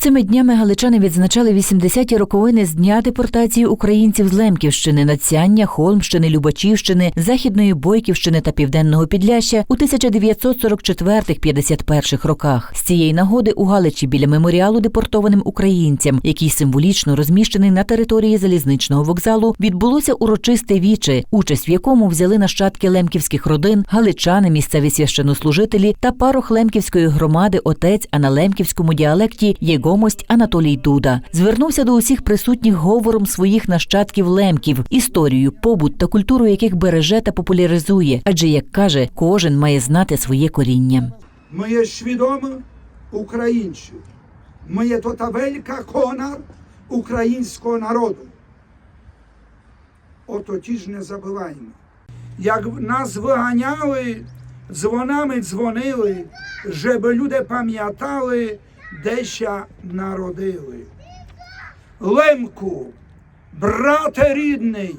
Цими днями галичани відзначали 80-ті роковини з дня депортації українців з Лемківщини, Нацяння, Холмщини, Любачівщини, Західної Бойківщини та Південного Підляща у 1944-51 роках. З цієї нагоди у Галичі біля меморіалу депортованим українцям, який символічно розміщений на території залізничного вокзалу, відбулося урочисте віче, участь в якому взяли нащадки лемківських родин, галичани, місцеві священнослужителі та парох лемківської громади отець, а на лемківському діалекті єгомость Анатолій Дуда. Звернувся до усіх присутніх говором своїх нащадків лемків, історію, побут та культуру яких береже та популяризує. Адже, як каже, кожен має знати своє коріння. Ми є свідомі українці. Ми є то та велика конар українського народу. Ото ті ж не забуваємо. Як нас виганяли, дзвонами дзвонили, щоб люди пам'ятали, де народили. Лемку, брате рідний,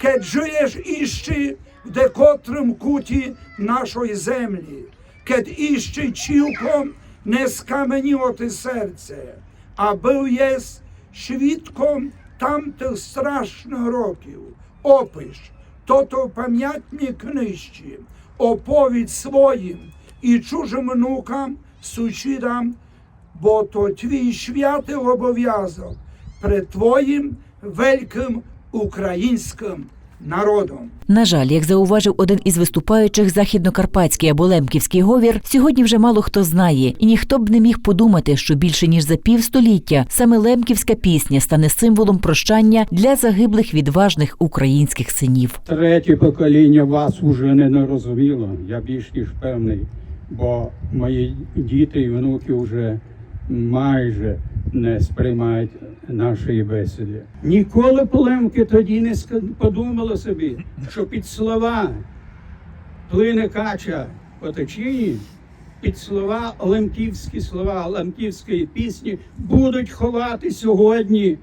ке жиєш іще в декотрим куті нашої землі, кед іще чілком не скаменіло серце, а був єс свідком тамтих страшних років. Опиш, то то в пам'ятній книжці, оповідь своїм і чужим внукам, сусідам, бо то твій святий обов'язок перед твоїм великим українським народом. На жаль, як зауважив один із виступаючих, західнокарпатський або лемківський говір, сьогодні вже мало хто знає, і ніхто б не міг подумати, що більше ніж за півстоліття саме лемківська пісня стане символом прощання для загиблих відважних українських синів. Третє покоління вас уже не розуміло, я більш ніж певний, бо мої діти і внуки вже майже не сприймають нашої бесіди. Ніколи полемки тоді не подумали собі, що під слова плине кача по течії, під слова лемківські слова лемківської пісні будуть ховати сьогодні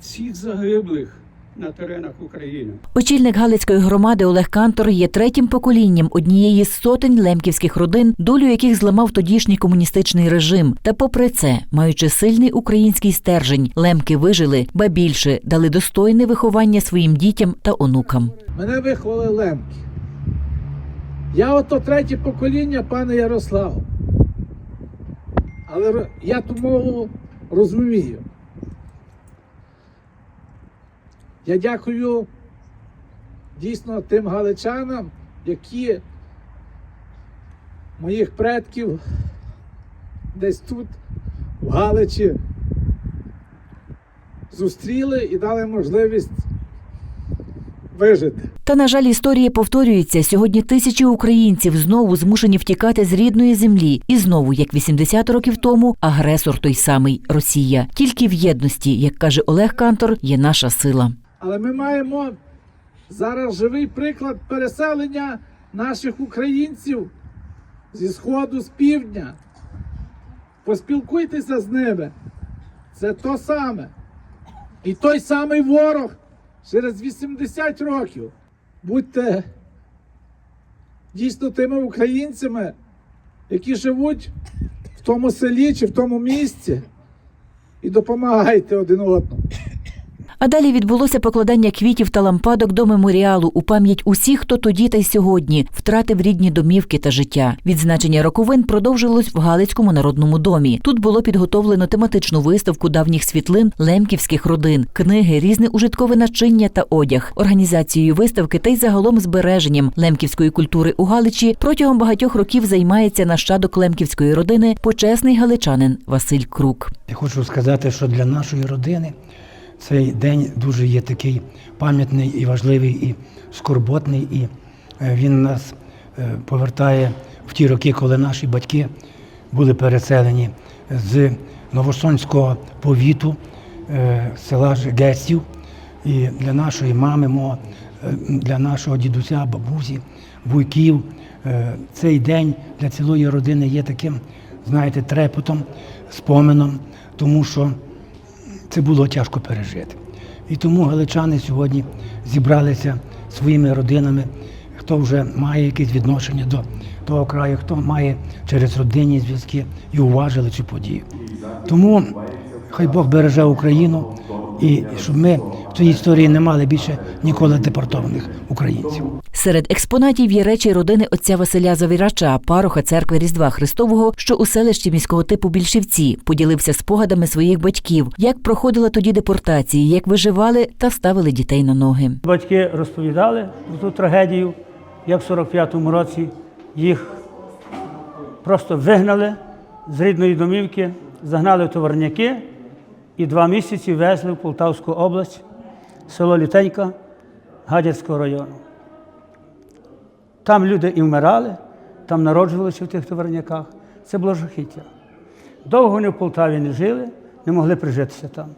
всіх загиблих на теренах України. Очільник Галицької громади Олег Кантор є третім поколінням однієї з сотень лемківських родин, долю яких зламав тодішній комуністичний режим. Та попри це, маючи сильний український стержень, лемки вижили, ба більше дали достойне виховання своїм дітям та онукам. Мене виховали лемки. Я ото третє покоління, пане Ярослав. Але я ту мову розумію. Я дякую дійсно тим галичанам, які моїх предків десь тут, в Галичі, зустріли і дали можливість вижити. Та на жаль, історія повторюється. Сьогодні тисячі українців знову змушені втікати з рідної землі, і знову, як 80 років тому, агресор той самий Росія. Тільки в єдності, як каже Олег Кантор, є наша сила. Але ми маємо зараз живий приклад переселення наших українців зі сходу, з півдня. Поспілкуйтеся з ними. Це то саме. І той самий ворог через 80 років. Будьте дійсно тими українцями, які живуть в тому селі чи в тому місці, і допомагайте один одному. А далі відбулося покладання квітів та лампадок до меморіалу у пам'ять усіх, хто тоді та й сьогодні втратив рідні домівки та життя. Відзначення роковин продовжилось в Галицькому народному домі. Тут було підготовлено тематичну виставку давніх світлин лемківських родин, книги, різне ужиткове начиння та одяг. Організацією виставки та й загалом збереженням лемківської культури у Галичі протягом багатьох років займається нащадок лемківської родини почесний галичанин Василь Крук. Я хочу сказати, що для нашої родини цей день дуже є такий пам'ятний і важливий, і скорботний, і е, він нас е, повертає в ті роки, коли наші батьки були переселені з Новосонського повіту е, села Гестів. І для нашої мами, мого, для нашого дідуся, бабусі, вуйків, е, цей день для цілої родини є таким, знаєте, трепотом, споменом, тому що це було тяжко пережити. І тому галичани сьогодні зібралися своїми родинами, хто вже має якесь відношення до того краю, хто має через родинні зв'язки і уважили цю подію. Тому хай Бог береже Україну і щоб ми в цій історії не мали більше ніколи депортованих українців. Серед експонатів є речі родини отця Василя Завірача, пароха церкви Різдва Христового, що у селищі міського типу Більшівці поділився спогадами своїх батьків, як проходила тоді депортації, як виживали та ставили дітей на ноги. Батьки розповідали про ту трагедію, як в 45-му році їх просто вигнали з рідної домівки, загнали в товарняки і два місяці везли в Полтавську область, село Літенька Гадяцького району. Там люди і вмирали, там народжувалися в тих товарняках. Це було жахіття. Довго вони в Полтаві не жили, не могли прижитися там.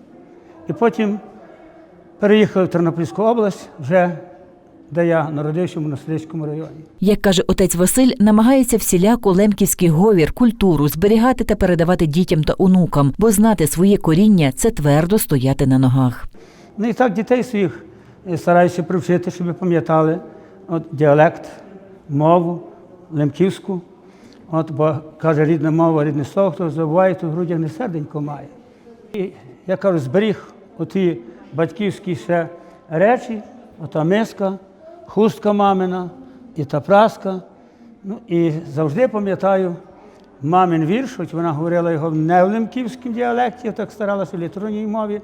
І потім переїхали в Тернопільську область, вже де я народився в Монастирському районі. Як каже отець Василь, намагається всіляко лемківський говір, культуру зберігати та передавати дітям та онукам, бо знати своє коріння це твердо стояти на ногах. Ну і так дітей своїх е, стараюся привчити, щоб пам'ятали от, діалект, мову, лемківську. От, бо каже, рідна мова, рідне слово, хто забуває, то в грудях не серденько має. І я кажу, зберіг оті батьківські ще речі, ота миска, хустка мамина і та праска. Ну, і завжди пам'ятаю мамин вірш, хоч вона говорила його не в лемківському діалекті, так старалася в літературній мові.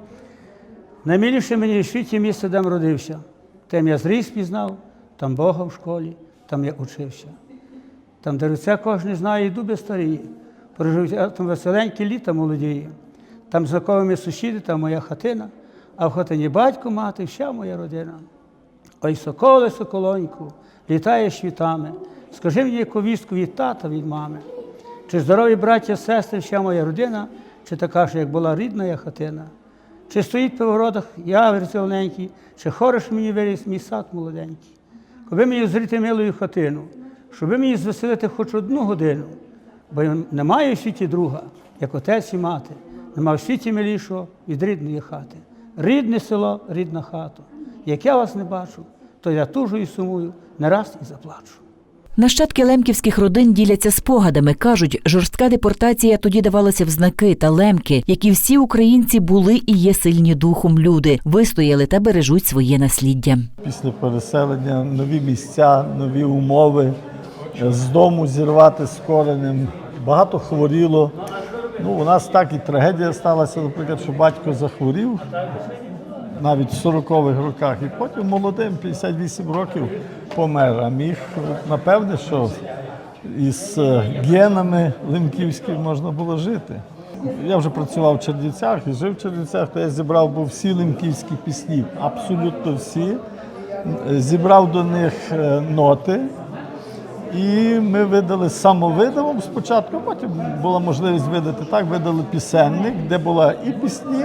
Наймиліше мені в світі місце, де родився. Тим я зріс пізнав, там Бога в школі, там я учився. Там деревця кожен знає, і дуби старії. Прожив там веселенькі літа молодії. Там знаковими сусіди, там моя хатина, а в хатині батько, мати, вся моя родина. Ой, соколе, соколоньку, літаєш світами. Скажи мені яку вістку від тата, від мами. Чи здорові браття, сестри, вся моя родина, чи така ж, як була рідна я хатина? Чи стоїть по воротах явір зелененький, чи хориш мені виріс мій сад молоденький? Коби мені зріти милою хатину, щоби мені звеселити хоч одну годину, бо я не маю в світі друга, як отець і мати, нема в світі милішого від рідної хати. Рідне село, рідна хата. Як я вас не бачу, то я тужу і сумую, не раз і заплачу. Нащадки лемківських родин діляться спогадами. кажуть, жорстка депортація тоді давалася в знаки та лемки, які всі українці були і є сильні духом люди, вистояли та бережуть своє насліддя. Після переселення нові місця, нові умови, з дому зірвати з коренем. Багато хворіло. Ну, у нас так і трагедія сталася, наприклад, що батько захворів навіть в 40-х роках, і потім молодим, 58 років, помер. А міг, напевне, що із е, генами лемківськими можна було жити. Я вже працював в Чернівцях і жив в Чернівцях, то я зібрав був всі лемківські пісні, абсолютно всі. Зібрав до них е, ноти. І ми видали самовидавом спочатку, потім була можливість видати так, видали пісенник, де була і пісні,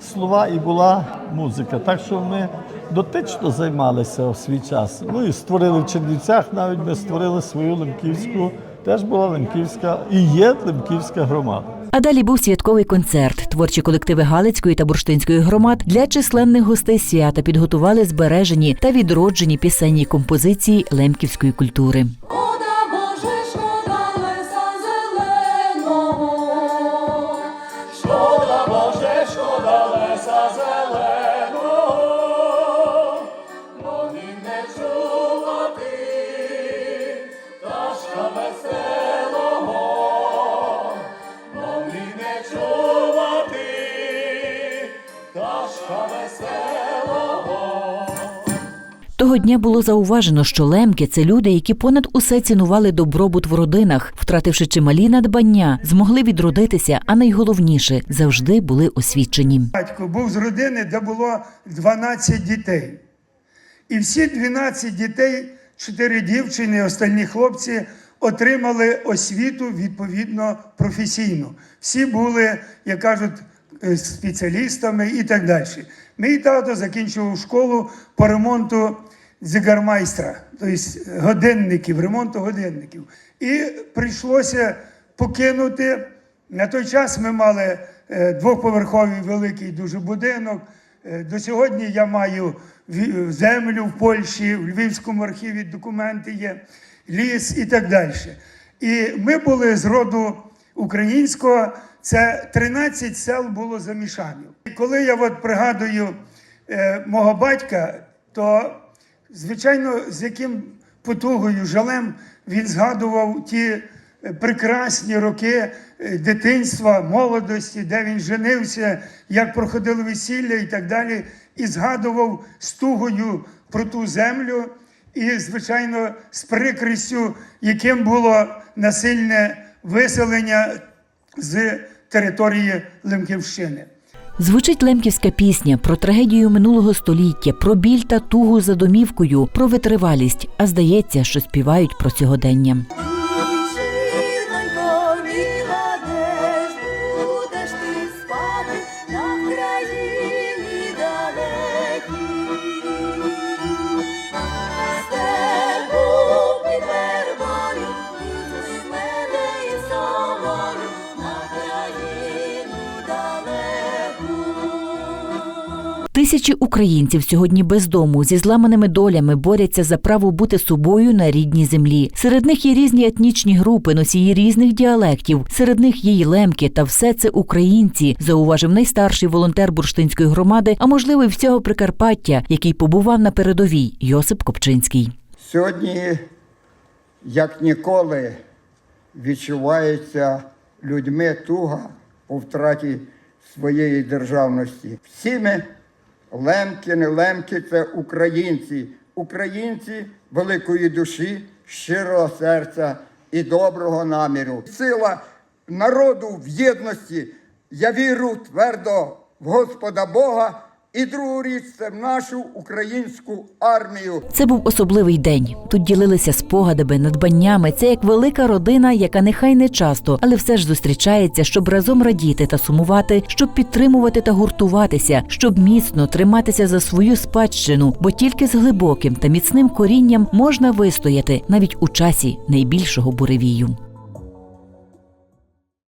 слова, і була музика. Так що ми дотично займалися в свій час. Ну і створили в Чернівцях, навіть ми створили свою лемківську, теж була лемківська і є лемківська громада. А далі був святковий концерт. Творчі колективи Галицької та Бурштинської громад для численних гостей свята підготували збережені та відроджені пісенні композиції лемківської культури. nossas eleições. Того дня було зауважено, що лемки це люди, які понад усе цінували добробут в родинах, втративши чималі надбання, змогли відродитися, а найголовніше завжди були освічені. Батько був з родини, де було 12 дітей. І всі 12 дітей, 4 дівчини, остальні хлопці отримали освіту відповідно професійну. Всі були, як кажуть, спеціалістами і так далі. Мій тато закінчував школу по ремонту зигармайстра, тобто годинників, ремонту годинників. І прийшлося покинути. На той час ми мали е, двоповерховий великий дуже будинок. Е, До сьогодні я маю землю в Польщі, в Львівському архіві документи є. ліс і так далі. І ми були з роду українського, це 13 сел було замішанів. І коли я от пригадую е, мого батька, то звичайно, з яким потугою, жалем він згадував ті е, прекрасні роки е, дитинства, молодості, де він женився, як проходили весілля і так далі, і згадував з тугою про ту землю, і, звичайно, з прикрістю, яким було насильне виселення з території Лемківщини. Звучить лемківська пісня про трагедію минулого століття, про біль та тугу за домівкою, про витривалість. А здається, що співають про сьогодення. Тисячі українців сьогодні без дому зі зламаними долями борються за право бути собою на рідній землі. Серед них є різні етнічні групи, носії різних діалектів. Серед них є й лемки, та все це українці, зауважив найстарший волонтер бурштинської громади, а можливо, й всього Прикарпаття, який побував на передовій Йосип Копчинський. Сьогодні, як ніколи, відчувається людьми туга по втраті своєї державності. Всі ми лемки, не лемки це українці, українці великої душі, щирого серця і доброго наміру. Сила народу в єдності. Я вірю твердо в Господа Бога. І другу річ це в нашу українську армію. Це був особливий день. Тут ділилися спогадами, надбаннями. Це як велика родина, яка нехай не часто, але все ж зустрічається, щоб разом радіти та сумувати, щоб підтримувати та гуртуватися, щоб міцно триматися за свою спадщину, бо тільки з глибоким та міцним корінням можна вистояти навіть у часі найбільшого буревію.